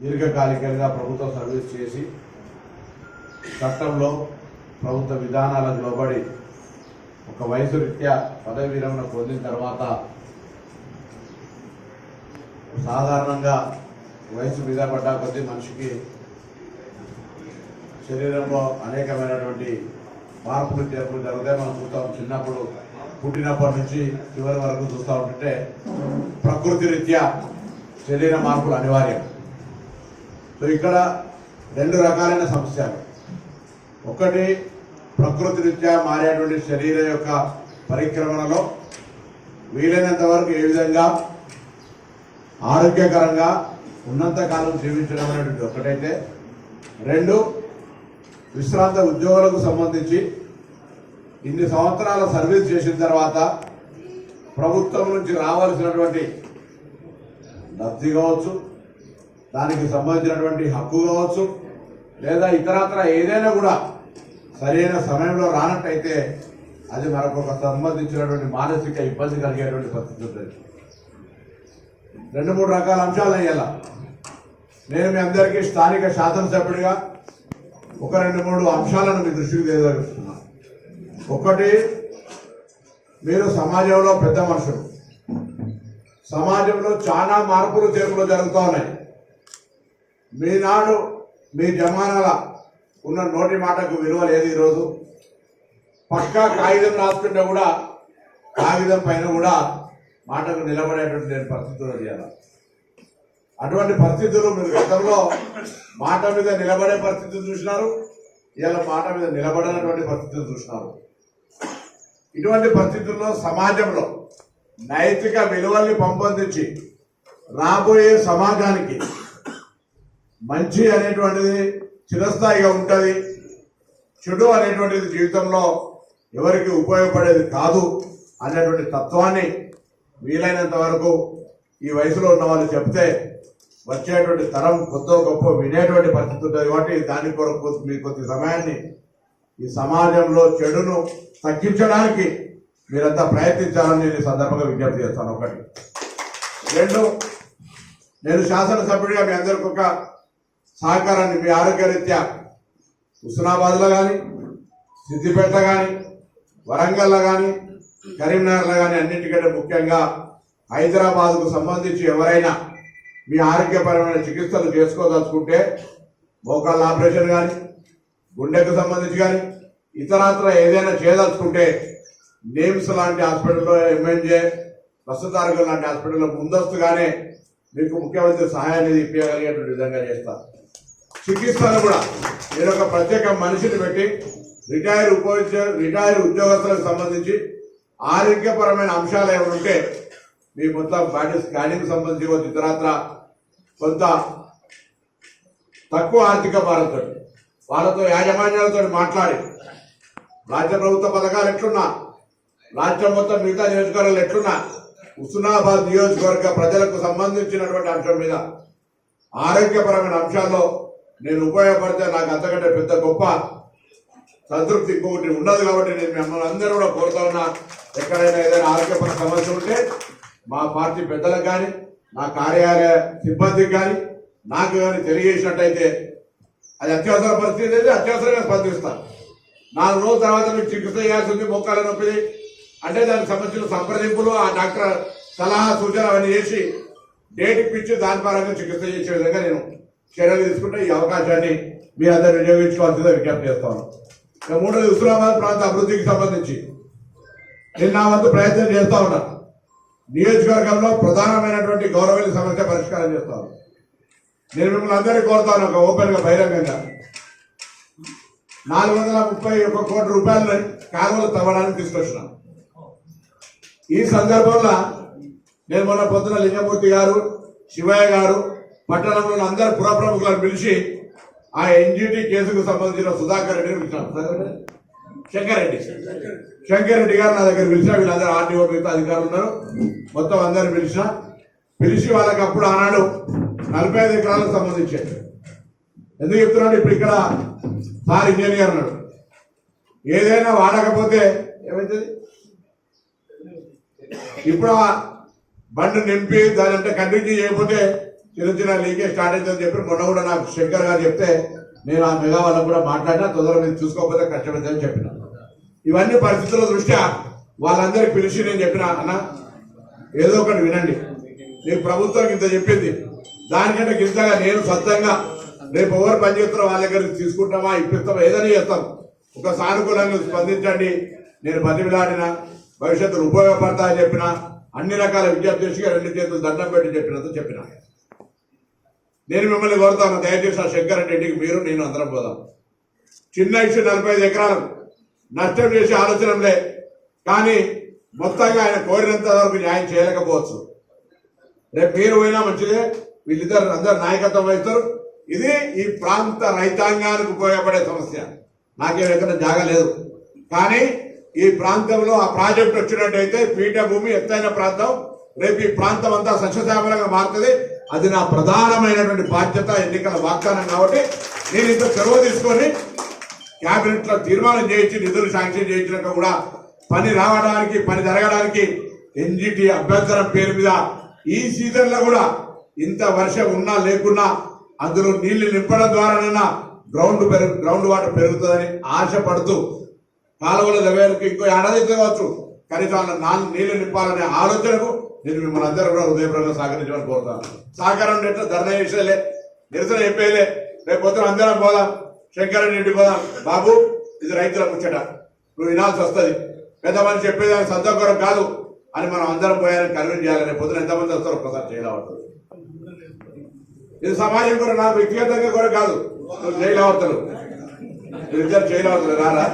దీర్ఘకాలికంగా ప్రభుత్వ సర్వీస్ చేసి చట్టంలో ప్రభుత్వ విధానాలకు లోబడి ఒక వయసు రీత్యా పదవి విరమణ పొందిన తర్వాత సాధారణంగా వయసు మీద పడ్డా కొద్దీ మనిషికి శరీరంలో అనేకమైనటువంటి మార్పులు చేర్పులు జరుగుతాయి. మనం చూస్తాం చిన్నప్పుడు పుట్టినప్పటి నుంచి చివరి వరకు చూస్తూ ఉంటుంటే ప్రకృతి రీత్యా శరీర మార్పులు అనివార్యం. సో ఇక్కడ రెండు రకాలైన సమస్యలు. ఒకటి ప్రకృతి రీత్యా మారేటువంటి శరీరం యొక్క పరిక్రమణలో వీలైనంత వరకు ఏ విధంగా ఆరోగ్యకరంగా ఉన్నంతకాలం జీవించడం అనేటువంటి ఒకటైతే. రెండు విశ్రాంత ఉద్యోగులకు సంబంధించి ఇన్ని సంవత్సరాల సర్వీస్ చేసిన తర్వాత ప్రభుత్వం నుంచి రావాల్సినటువంటి లబ్ధి కావచ్చు దానికి సంబంధించినటువంటి హక్కు కావచ్చు లేదా ఇతరత్ర ఏదైనా కూడా సరైన సమయంలో రానట్టయితే అది మనకు ఒక సంబంధించినటువంటి మానసిక ఇబ్బంది కలిగేటువంటి పరిస్థితి ఉంటుంది. రెండు మూడు రకాల అంశాలు అయ్యేలా. నేను మీ అందరికీ స్థానిక శాసనసభ్యుడిగా ఒక రెండు మూడు అంశాలను మీ దృష్టికి తెలియజేస్తున్నాను ఒకటి మీరు సమాజంలో పెద్ద మనుషులు. సమాజంలో చాలా మార్పులు చేర్పులు జరుగుతూ ఉన్నాయి. మీనాడు మీ జమానాల ఉన్న నోటి మాటకు విలువ లేదు ఈరోజు. పక్కా కాగితం రాసుకుంటే కూడా కాగితం పైన కూడా మాటకు నిలబడేటువంటి నేను పరిస్థితులు చేయాలి అటువంటి పరిస్థితులు మీరు గతంలో మాట మీద నిలబడే పరిస్థితులు చూసినారు ఇవాళ మాట మీద నిలబడనటువంటి పరిస్థితులు చూసినారు. ఇటువంటి పరిస్థితుల్లో సమాజంలో నైతిక విలువల్ని పెంపొందించి రాబోయే సమాజానికి మంచి అనేటువంటిది చిరస్థాయిగా ఉంటుంది. చెడు అనేటువంటిది జీవితంలో ఎవరికి ఉపయోగపడేది కాదు అనేటువంటి తత్వాన్ని వీలైనంత వరకు ఈ వయసులో ఉన్న వాళ్ళు చెప్తే వచ్చేటువంటి తరం కొత్త గొప్ప వినేటువంటి పరిస్థితి ఉంటుంది కాబట్టి దాని కొరకు మీ కొద్ది సమయాన్ని ఈ సమాజంలో చెడును తగ్గించడానికి మీరంతా ప్రయత్నించాలని నేను ఈ సందర్భంగా విజ్ఞప్తి చేస్తాను. ఒకటి. రెండు నేను శాసనసభ్యుడిగా మీ అందరికి ఒక సహకారాన్ని మీ ఆరోగ్యరీత్యా హుస్నాబాద్లో కానీ సిద్దిపేట కానీ వరంగల్లో కానీ కరీంనగర్లో కానీ అన్నింటికంటే ముఖ్యంగా హైదరాబాద్కు సంబంధించి ఎవరైనా మీ ఆరోగ్యపరమైన చికిత్సలు చేసుకోదలుచుకుంటే మోకాళ్ళ ఆపరేషన్ కానీ గుండెకు సంబంధించి కానీ ఇతరత్ర ఏదైనా చేయదలుచుకుంటే నేమ్స్ లాంటి హాస్పిటల్లో ఎంఎన్జే ప్రస్తుతారోగ్యం లాంటి హాస్పిటల్లో ముందస్తుగానే మీకు ముఖ్యమంత్రి సహాయాన్ని ఇప్పగలిగేటువంటి విధంగా చేస్తారు. చికిత్సలు కూడా మీరు ఒక ప్రత్యేక మనిషిని పెట్టి రిటైర్ ఉపయోగించే రిటైర్ ఉద్యోగస్తులకు సంబంధించి ఆరోగ్యపరమైన అంశాలు ఏమైనా ఉంటే మీ మొత్తం బాడీ స్కానింగ్ సంబంధించి కొంత ఇతరత్ర కొంత తక్కువ ఆర్థిక భారంతో వాళ్ళతో యాజమాన్యాలతో మాట్లాడి రాష్ట్ర ప్రభుత్వ పథకాలు ఎట్లున్నా రాష్ట్రం మొత్తం మిగతా నియోజకవర్గాలు ఎట్లున్నా హుస్నాబాద్ నియోజకవర్గ ప్రజలకు సంబంధించినటువంటి అంశం మీద ఆరోగ్యపరమైన అంశాల్లో నేను ఉపయోగపడితే నాకు అంతకంటే పెద్ద గొప్ప సంతృప్తి ఇంకొకటి ఉండదు కాబట్టి నేను మిమ్మల్ని అందరూ కూడా కోరుతా ఉన్నా. ఎక్కడైనా ఏదైనా ఆరోగ్యపర సమస్య ఉంటే మా పార్టీ పెద్దలకు కానీ నా కార్యాలయ సిబ్బందికి కానీ నాకు కానీ తెలియజేసినట్టయితే అది అత్యవసర పరిస్థితి అయితే అత్యవసరంగా స్పందిస్తాను నాలుగు రోజుల తర్వాత మీకు చికిత్స చేయాల్సి ఉంది నొప్పి. నొప్పిది అంటే దాని సంబంధించిన సంప్రదింపులు ఆ డాక్టర్ సలహా సూచన అవన్నీ చేసి డేట్ ఇప్పించి దాని పరంగా చికిత్స చేసే విధంగా నేను చర్యలు తీసుకుంటే ఈ అవకాశాన్ని మీ అందరు వినియోగించుకోవాల్సిందే విజ్ఞప్తి చేస్తాను. ఇక మూడోది హుస్నాబాద్ ప్రాంత అభివృద్ధికి సంబంధించి నేను నా వంతు ప్రయత్నం చేస్తా ఉన్నా. నియోజకవర్గంలో ప్రధానమైనటువంటి గౌరవీయ సమస్య పరిష్కారం చేస్తాను. నేను మిమ్మల్ని అందరికీ కోరుతాను ఒక ఓపెన్గా బహిరంగంగా. నాలుగు వందల ముప్పై ఒక కోటి రూపాయలు కాలువలు తవ్వడానికి తీసుకొచ్చినాను ఈ సందర్భంలో నేను మొన్న పొద్దున లింగమూర్తి గారు శివయ్య గారు పట్టణంలో అందరు పురప్రముఖులను పిలిచి ఆ ఎన్జిటి కేసుకు సంబంధించిన సుధాకర్ రెడ్డిని పిలిచాను సుధాకర్ శంకర్ రెడ్డి. శంకర్ రెడ్డి గారు నా దగ్గర పిలిచిన వీళ్ళందరూ ఆర్టీఓ మిగతా అధికారులు ఉన్నారు. మొత్తం అందరు పిలిచిన. పిలిచి వాళ్ళకి అప్పుడు ఆనాడు నలభై ఐదు ఎకరాలకు సంబంధించి ఎందుకు చెప్తున్నాడు? ఇప్పుడు ఇక్కడ సార్ ఇంజనీర్ అన్నాడు. ఏదైనా వాడకపోతే ఏమైతుంది? ఇప్పుడు ఆ బండి నింపి దాని అంటే కంటిన్యూ చేయకపోతే చిన్న చిన్న లీకేజ్ స్టార్ట్ అవుతుందని చెప్పి మొన్న కూడా నాకు శంకర్ గారు చెప్తే నేను ఆ మెగా వాళ్ళకు కూడా మాట్లాడినా తొందరగా మీరు చూసుకోకపోతే కష్టపడదని చెప్పిన. ఇవన్నీ పరిస్థితుల దృష్ట్యా వాళ్ళందరికీ పిలిచి నేను చెప్పిన అన్న ఏదో ఒకటి వినండి. నీకు ప్రభుత్వం ఇంత చెప్పింది. దానికంటే గింతగా నేను సొంతంగా రేపు ఎవరు పనిచేస్తున్నారో వాళ్ళ దగ్గరికి తీసుకుంటామా ఇప్పిస్తామా ఏదైనా చేస్తాం. ఒక సానుకూలంగా స్పందించండి. నేను బతిమిలాడిన భవిష్యత్తులో ఉపయోగపడతా అని చెప్పిన అన్ని రకాల విజ్ఞప్తి రెండు చేతులు దండం పెట్టి చెప్పినంత చెప్పిన. నేను మిమ్మల్ని కోరుతాను. దయచేసి ఆ శంకర్ రెడ్డికి మీరు నేను అందరం పోదాం. చిన్న ఇష్యూ నలభై ఐదు ఎకరాలు నష్టం చేసే ఆలోచనలే. కానీ మొత్తంగా ఆయన కోరినంత వరకు న్యాయం చేయలేకపోవచ్చు. రేపు మీరు పోయినా మంచిదే. వీళ్ళిద్దరు అందరు నాయకత్వం వహిస్తారు. ఇది ఈ ప్రాంత రైతాంగానికి ఉపయోగపడే సమస్య. నాకేం ఎక్కడ జాగా లేదు. కానీ ఈ ప్రాంతంలో ఆ ప్రాజెక్ట్ వచ్చినట్టయితే పీఠభూమి ఎత్తైన ప్రాంతం. రేపు ఈ ప్రాంతం అంతా సస్యశ్యామలంగా మారుతుంది. అది నా ప్రధానమైనటువంటి బాధ్యత ఎన్నికల వాగ్దానం కాబట్టి నేను ఇంత చొరవ తీసుకొని క్యాబినెట్లో తీర్మానం చేయించి నిధులు శాంక్షన్ చేయించినాక కూడా పని రావడానికి పని జరగడానికి ఎన్జిటి అభ్యంతరం పేరు మీద ఈ సీజన్లో కూడా ఇంత వర్షం ఉన్నా లేకున్నా అందులో నీళ్ళు నింపడం ద్వారానైనా గ్రౌండ్ పెరుగు గ్రౌండ్ వాటర్ పెరుగుతుందని ఆశపడుతూ కాలువల దగ్గరకు ఇంకో ఏడాది అయితే కావచ్చు కనీసం నాలుగు నీళ్ళు నింపాలనే ఆలోచనకు నేను మిమ్మల్ని అందరూ కూడా హృదయపూర్వకంగా సహకరించమని కోరుతాను. సహకారం ఎట్లా? ధర్నా చేసేలే నిరసన చెప్పేలే రేపు పొద్దున అందరం పోదాం శంకరన్ ఇంటికి పోదాం. బాబు ఇది రైతుల ముచ్చట. నువ్వు వినాల్సి వస్తుంది. పెద్ద మనిషి చెప్పేదానికి సొంతం కాదు అని మనం అందరం పోయాలని కన్విన్స్ చేయాలి. రేపు పొద్దున ఎంతమంది వస్తారో ఒక్కసారి చేయలేవద్దు ఇది సమాజం కూడా నాకు వ్యక్తిగతంగా కూడా కాదు. నువ్వు చేయలేవద్దరు ఇద్దరు చేయలేవద్దరు రారా?